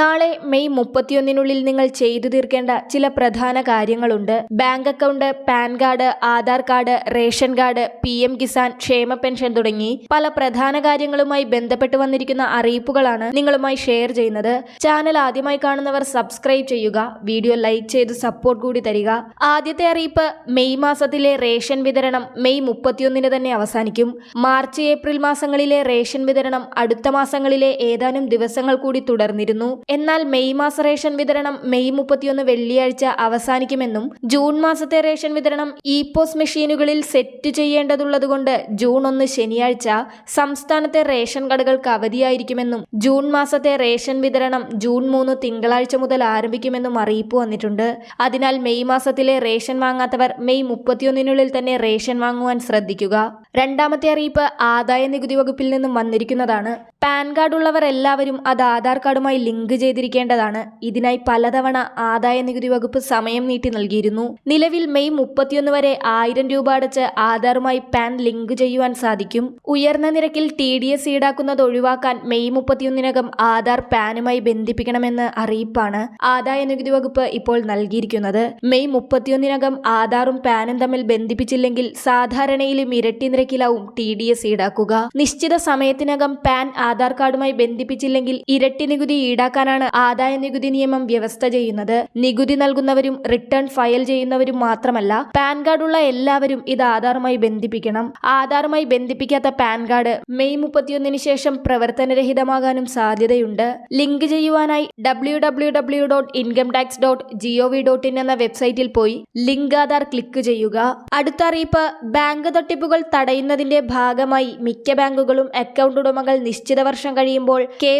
നാളെ മെയ് മുപ്പത്തിയൊന്നിനുള്ളിൽ നിങ്ങൾ ചെയ്തു തീർക്കേണ്ട ചില പ്രധാന കാര്യങ്ങളുണ്ട്. Bank account PAN card Aadhaar card ration card P M Kisan ക്ഷേമ പെൻഷൻ തുടങ്ങി പല പ്രധാന കാര്യങ്ങളുമായി ബന്ധപ്പെട്ട് വന്നിരിക്കുന്ന അറിയിപ്പുകളാണ് നിങ്ങളുമായി ഷെയർ ചെയ്യുന്നത്. ചാനൽ ആദ്യമായി കാണുന്നവർ സബ്സ്ക്രൈബ് ചെയ്യുക വീഡിയോ ലൈക്ക് ചെയ്ത് സപ്പോർട്ട് കൂടി തരിക. ആദ്യത്തെ അറിയിപ്പ് മെയ് മാസത്തിലെ റേഷൻ വിതരണം മെയ് മുപ്പത്തിയൊന്നിന് തന്നെ അവസാനിക്കും. മാർച്ച് ഏപ്രിൽ മാസങ്ങളിലെ റേഷൻ വിതരണം അടുത്ത മാസങ്ങളിലെ ഏതാനും ദിവസങ്ങൾ കൂടി തുടർന്നിരുന്നു. എന്നാൽ മെയ് മാസ റേഷൻ വിതരണം മെയ് മുപ്പത്തിയൊന്ന് വെള്ളിയാഴ്ച അവസാനിക്കുമെന്നും ജൂൺ മാസത്തെ റേഷൻ വിതരണം ഇ പോസ് മെഷീനുകളിൽ സെറ്റ് ചെയ്യേണ്ടതുള്ളതുകൊണ്ട് ജൂൺ ഒന്ന് ശനിയാഴ്ച സംസ്ഥാനത്തെ റേഷൻ കടകൾക്ക് അവധിയായിരിക്കുമെന്നും ജൂൺ മാസത്തെ റേഷൻ വിതരണം ജൂൺ മൂന്ന് തിങ്കളാഴ്ച മുതൽ ആരംഭിക്കുമെന്നും അറിയിപ്പ് വന്നിട്ടുണ്ട്. അതിനാൽ മെയ് മാസത്തിലെ റേഷൻ വാങ്ങാത്തവർ മെയ് മുപ്പത്തിയൊന്നിനുള്ളിൽ തന്നെ റേഷൻ വാങ്ങുവാൻ ശ്രദ്ധിക്കുക. രണ്ടാമത്തെ അറിയിപ്പ് ആദായ നികുതി വകുപ്പിൽ നിന്നും വന്നിരിക്കുന്നതാണ്. പാൻ കാർഡ് ഉള്ളവർ എല്ലാവരും അത് ആധാർ കാർഡുമായി ലിങ്ക് ചെയ്തിരിക്കേണ്ടതാണ്. ഇതിനായി പലതവണ ആദായ നികുതി വകുപ്പ് സമയം നീട്ടി നൽകിയിരുന്നു. നിലവിൽ മെയ് മുപ്പത്തിയൊന്ന് വരെ ആയിരം രൂപ അടച്ച് ആധാറുമായി പാൻ ലിങ്ക് ചെയ്യുവാൻ സാധിക്കും. ഉയർന്ന നിരക്കിൽ ടി ഡി എസ് ഈടാക്കുന്നത് ഒഴിവാക്കാൻ മെയ് മുപ്പത്തിയൊന്നിനകം ആധാർ പാനുമായി ബന്ധിപ്പിക്കണമെന്ന് അറിയിപ്പാണ് ആദായ നികുതി വകുപ്പ് ഇപ്പോൾ നൽകിയിരിക്കുന്നത്. മെയ് മുപ്പത്തിയൊന്നിനകം ആധാറും പാനും തമ്മിൽ ബന്ധിപ്പിച്ചില്ലെങ്കിൽ സാധാരണയിലും ഇരട്ടി നിരക്കിലാവും ടി ഡി എസ് ഈടാക്കുക. നിശ്ചിത സമയത്തിനകം പാൻ ആധാർ കാർഡുമായി ബന്ധിപ്പിച്ചില്ലെങ്കിൽ ഇരട്ടി നികുതി ഈടാക്കാനാണ് ആദായ നികുതി നിയമം വ്യവസ്ഥ ചെയ്യുന്നത്. നികുതി നൽകുന്നവരും റിട്ടേൺ ഫയൽ ചെയ്യുന്നവരും മാത്രമല്ല പാൻ കാർഡ് ഉള്ള എല്ലാവരും ഇത് ആധാറുമായി ബന്ധിപ്പിക്കണം. ആധാറുമായി ബന്ധിപ്പിക്കാത്ത പാൻ കാർഡ് മെയ് മുപ്പത്തിയൊന്നിന് ശേഷം പ്രവർത്തനരഹിതമാകാനും സാധ്യതയുണ്ട്. ലിങ്ക് ചെയ്യുവാനായി W W W dot income tax dot G O V dot in എന്ന വെബ്സൈറ്റിൽ പോയി ലിങ്ക് ആധാർ ക്ലിക്ക് ചെയ്യുക. അടുത്ത അറിയിപ്പ് ബാങ്ക് തട്ടിപ്പുകൾ തടയുന്നതിന്റെ ഭാഗമായി മിക്ക ബാങ്കുകളും അക്കൗണ്ട് ഉടമകൾ നിശ്ചിത വർഷം കഴിയുമ്പോൾ കെ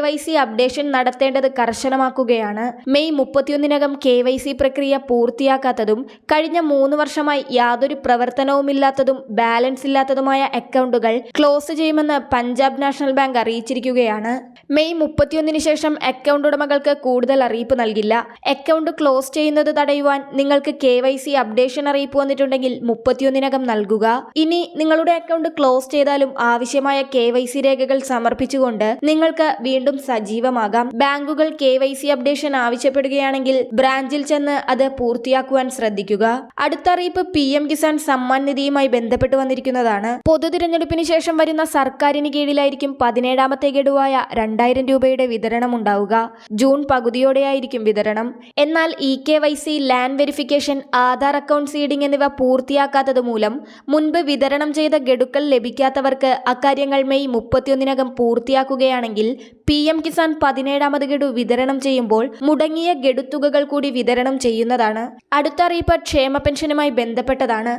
അപ്ഡേഷൻ നടത്തേണ്ടത് കർശനമാക്കുകയാണ്. മെയ് മുപ്പത്തിയൊന്നിനകം കെ വൈ സി പ്രക്രിയ പൂർത്തിയാക്കാത്തതും കഴിഞ്ഞ മൂന്ന് വർഷമായി യാതൊരു പ്രവർത്തനവുമില്ലാത്തതും ബാലൻസ് ഇല്ലാത്തതുമായ അക്കൗണ്ടുകൾ ക്ലോസ് ചെയ്യുമെന്ന് പഞ്ചാബ് നാഷണൽ ബാങ്ക് അറിയിച്ചിരിക്കുകയാണ്. മെയ് മുപ്പത്തിയൊന്നിന് ശേഷം അക്കൗണ്ട് ഉടമകൾക്ക് കൂടുതൽ അറിയിപ്പ് നൽകില്ല. അക്കൗണ്ട് ക്ലോസ് ചെയ്യുന്നത് തടയുവാൻ നിങ്ങൾക്ക് കെ വൈ സി അപ്ഡേഷൻ അറിയിപ്പ് വന്നിട്ടുണ്ടെങ്കിൽ മുപ്പത്തിയൊന്നിനകം നൽകുക. ഇനി നിങ്ങളുടെ അക്കൗണ്ട് ക്ലോസ് ചെയ്താലും ആവശ്യമായ കെ വൈ സി രേഖകൾ സമർപ്പിച്ചുകൊണ്ട് നിങ്ങൾക്ക് വീണ്ടും സജീവമാകാം. ബാങ്കുകൾ കെ വൈ സി അപ്ഡേഷൻ ആവശ്യപ്പെടുകയാണെങ്കിൽ ബ്രാഞ്ചിൽ ചെന്ന് അത് പൂർത്തിയാക്കുവാൻ ശ്രദ്ധിക്കുക. അടുത്ത അറിയിപ്പ് പി എം കിസാൻ സമ്മാൻ നിധിയുമായി ബന്ധപ്പെട്ട് വന്നിരിക്കുന്നതാണ്. പൊതു തിരഞ്ഞെടുപ്പിന് ശേഷം വരുന്ന സർക്കാരിന് കീഴിലായിരിക്കും പതിനേഴാമത്തെ ഗഡുവായ രണ്ടായിരം രൂപയുടെ വിതരണം ഉണ്ടാവുക. ജൂൺ പകുതിയോടെയായിരിക്കും വിതരണം. എന്നാൽ e K Y C land verification Aadhaar account seeding എന്നിവ പൂർത്തിയാക്കാത്തത് മൂലം മുൻപ് വിതരണം ചെയ്ത ഗഡുക്കൾ ലഭിക്കാത്തവർക്ക് അക്കാര്യങ്ങൾ മെയ് മുപ്പത്തിയൊന്നിനകം പൂർത്തിയാക്കുകയാണെങ്കിൽ പി എം കിസാൻ പതിനേഴാമത് ഗഡു വിതരണം ചെയ്യുമ്പോൾ മുടങ്ങിയ ഗഡുത്തുകകൾ കൂടി വിതരണം ചെയ്യുന്നതാണ്. അടുത്ത അറിയിപ്പ് ക്ഷേമ പെൻഷനുമായി ബന്ധപ്പെട്ടതാണ്.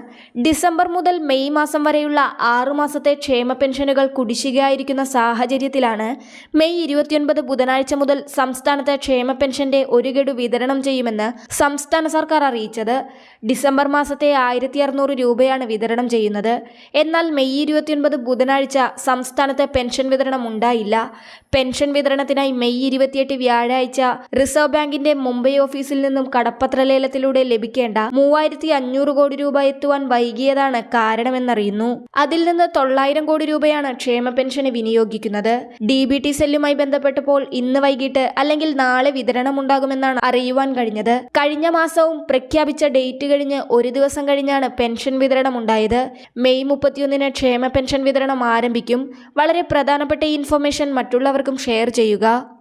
ഡിസംബർ മുതൽ മെയ് മാസം വരെയുള്ള ആറുമാസത്തെ ക്ഷേമ പെൻഷനുകൾ കുടിശ്ശികയായിരിക്കുന്ന സാഹചര്യത്തിലാണ് മെയ് ഇരുപത്തിയൊൻപത് ബുധനാഴ്ച മുതൽ സംസ്ഥാനത്ത് ക്ഷേമ പെൻഷന്റെ ഒരു ഗഡു വിതരണം ചെയ്യുമെന്ന് സംസ്ഥാന സർക്കാർ അറിയിച്ചത്. ഡിസംബർ മാസത്തെ ആയിരത്തി അറുന്നൂറ് രൂപയാണ് വിതരണം ചെയ്യുന്നത്. എന്നാൽ മെയ് ഇരുപത്തിയൊൻപത് ബുധനാഴ്ച സംസ്ഥാനത്ത് പെൻഷൻ വിതരണം ഉണ്ടായില്ല. പെൻഷൻ വിതരണത്തിനായി മെയ് ഇരുപത്തിയെട്ട് വ്യാഴാഴ്ച റിസർവ് ബാങ്കിന്റെ മുംബൈ ഓഫീസിൽ നിന്നും കടപ്പത്ര ലേലത്തിലൂടെ ലഭിക്കേണ്ട മൂവായിരത്തി അഞ്ഞൂറ് കോടി രൂപ എത്തുവാൻ വൈകിയതാണ് കാരണമെന്നറിയുന്നു. അതിൽ നിന്ന് തൊള്ളായിരം കോടി രൂപയാണ് ക്ഷേമ പെൻഷന് വിനിയോഗിക്കുന്നത്. ഡി ബി ടി സെല്ലുമായി ബന്ധപ്പെട്ടപ്പോൾ ഇന്ന് വൈകിട്ട് അല്ലെങ്കിൽ നാളെ വിതരണമുണ്ടാകുമെന്നാണ് അറിയുവാൻ കഴിഞ്ഞത്. കഴിഞ്ഞ മാസവും പ്രഖ്യാപിച്ച ഡേറ്റ് കഴിഞ്ഞ് ഒരു ദിവസം കഴിഞ്ഞാണ് പെൻഷൻ വിതരണം ഉണ്ടായത് മെയ് മുപ്പത്തിയൊന്നിന് ക്ഷേമ പെൻഷൻ വിതരണം ആരംഭിക്കും. വളരെ പ്രധാനപ്പെട്ട ഇൻഫർമേഷൻ മറ്റുള്ളവർക്കും ഷെയർ ചെയ്യുക.